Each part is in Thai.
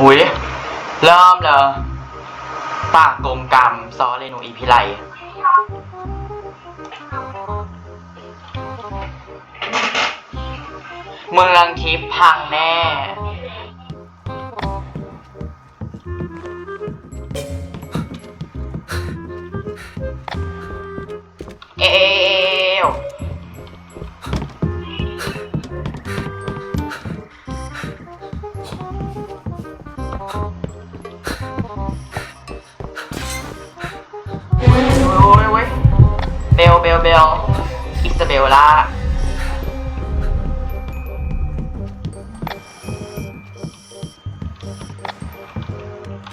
หุยเริ่มเลยปากกลมกรรมซอเรนูอีพิไลเมืองทิพย์พังแน่ เอว ลอิสเบลล่า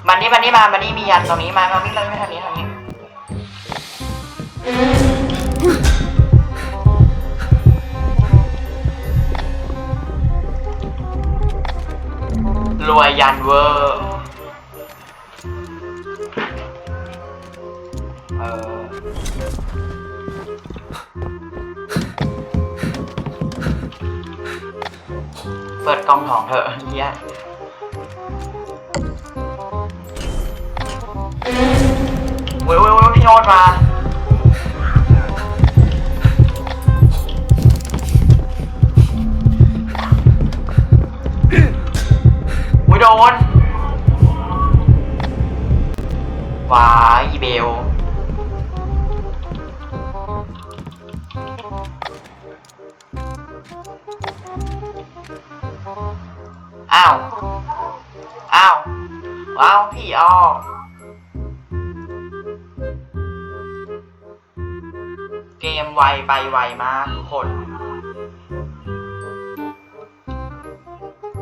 มันนี่มันนี่มามันนี่มียันตรงนี้มามาวิ่งมาวิ่งทางนี้ทางนี้รวยยันเวอร์เออ ปิดกล้องทองเถอะเฮียเว้ยเว้ยเว้ยพี่โนดมาอุ้ยโดนว้ายอีเบล อ้าว อ้าว ว้าวพี่ออเกมไวไปไวมากทุกคน